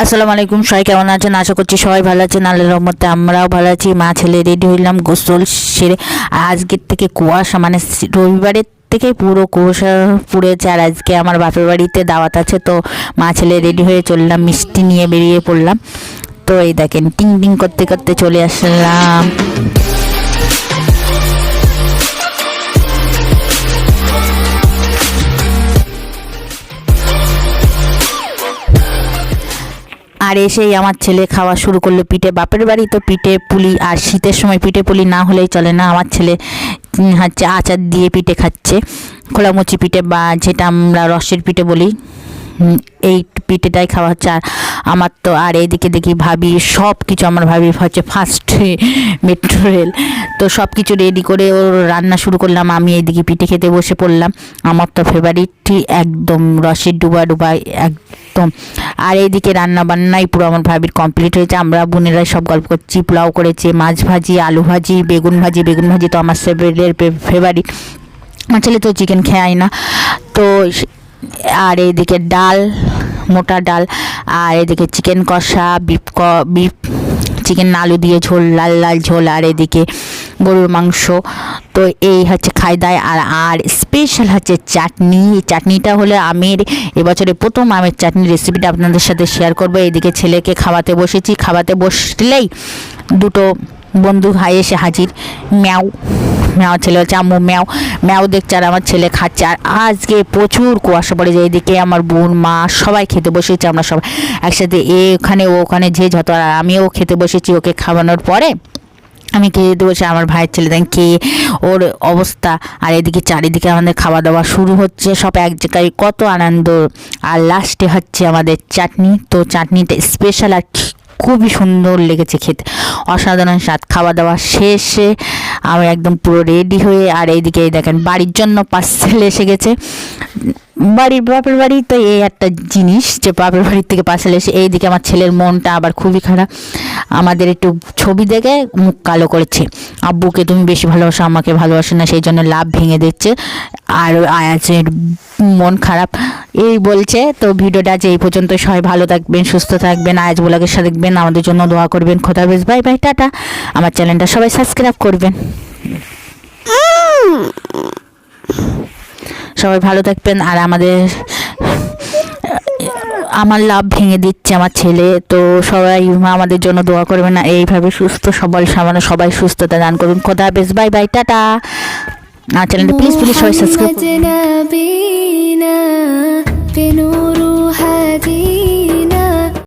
আসসালামু আলাইকুম, সবাই কেমন আছেন? আশা করছি সবাই ভালো আছেন। আল্লাহর রহমতে আমরাও ভালো আছি। মা ছেলে রেডি হইলাম গোসল সেরে। আজকের থেকে কুয়াশা মানে রবিবারের থেকে পুরো কুয়াশা পুড়েছে আর আজকে আমার বাপের বাড়িতে দাওয়াত আছে। তো মা ছেলে রেডি হয়ে চললাম, মিষ্টি নিয়ে বেরিয়ে পড়লাম। তো এই দেখেন, টিং টিং করতে করতে চলে আসলাম। আর এসেই আমার ছেলে খাওয়া শুরু করল পিঠে। বাপের বাড়ি তো পিঠে পুলি আর শীতের সময় পিঠে পুলি না হলেই চলে না। আমার ছেলে হচ্ছে আচার দিয়ে পিঠে খাচ্ছে। খোলামুচি পিঠে বা যেটা আমরা রসের পিঠে বলি উম, পিঠেটাই খাওয়া হচ্ছে। আর আমার তো আর এদিকে দেখি ভাবি সব কিছু আমার ভাবি হচ্ছে ফার্স্ট মেট্রো রেল তো সব কিছু রেডি করে ওর রান্না শুরু করলাম। আমি এইদিকে পিঠে খেতে বসে পড়লাম। আমার তো ফেভারিটই একদম রসের ডুবা ডুবা একদম। আর এইদিকে রান্না বান্নাই পুরো আমার ভাবির কমপ্লিট হয়েছে। আমরা বোনেরাই সব গল্প করছি, পোলাও করেছে, মাছ ভাজি, আলু ভাজি, বেগুন ভাজি। বেগুন ভাজি তো আমার সেভেলের ফেভারিট আমার ছেলে তো চিকেন খায় না। তো আর এইদিকে ডাল মোটা ডাল আর এদিকে চিকেন কষা বিপ ক বিপ চিকেন আলু দিয়ে ঝোল, লাল লাল ঝোল আর এদিকে গরুর মাংস। তো এই হচ্ছে খাই দায় আর আর স্পেশাল হচ্ছে চাটনি। চাটনিটা হলে আমের এবছরে প্রথম আমের চাটনি রেসিপিটা আপনাদের সাথে শেয়ার করব। এইদিকে ছেলেকে খাওয়াতে বসেছি। খাওয়াতে বসলেই দুটো বন্ধু ভাই এসে হাজির। ম্যাও। ম্যাও ছেলে হচ্ছে, আম্মু ম্যাও ম্যাও দেখছে আর আমার ছেলে খাচ্ছে। আর আজকে প্রচুর কুয়াশা পড়ে যায়, এদিকে আমার বোন, মা সবাই খেতে বসেছে আমরা সবাই। একসাথে এ ওখানে, ও ওখানে, যে যত, আর আমিও খেতে বসেছি ওকে খাওয়ানোর পরে। আমি খেয়ে বসে আমার ভাইয়ের ছেলে দেন খেয়ে ওর অবস্থা। আর এদিকে চারিদিকে আমাদের খাওয়া দাওয়া শুরু হচ্ছে, সব এক জায়গায় কত আনন্দ। আর লাস্টে হচ্ছে আমাদের চাটনি। তো চাটনিটা স্পেশাল আর খুবই সুন্দর লেগেছে খেতে। অসাধারণ স্বাদ। খাওয়া দাওয়া শেষে আমি একদম পুরো রেডি হয়ে আর এইদিকে এই দেখেন বাড়ির জন্য পার্সেল এসে গেছে। বাড়ির, বাপের বাড়ি তো এই একটা জিনিস যে বাপের বাড়ির থেকে পার্সেল এসে এইদিকে আমার ছেলের মনটা আবার খুবই খারাপ। আমাদের একটু ছবি দেখে মুখ কালো করেছে। আব্বুকে তুমি বেশি ভালোবাসো, আমাকে ভালোবাসো না, সেই জন্য লাভ ভেঙে দিচ্ছে। আর আয়াজের মন খারাপ। এই বলছে, তো ভিডিওটা যে এই পর্যন্ত। সবাই ভালো থাকবেন, সুস্থ থাকবেন। আয়াজ ব্লগের সাথে দেখবেন। আমাদের জন্য দোয়া করবেন। খোদা বেশ বাই বাই, টাটা। আমার চ্যানেলটা সবাই সাবস্ক্রাইব করবেন। সবাই ভালো থাকবেন আর আমাদের, আমার লাভ ভেঙে দিচ্ছে আমার ছেলে, তো সবাই আমাদের জন্য দোয়া করবেন না। এইভাবে সুস্থ সবল সামান্য সবাই সুস্থতা দান করবেন খোদা বেশ বাই বাই, টাটা। আর চ্যানেলটা প্লিজ প্লিজ সবাই সাবস্ক্রাইব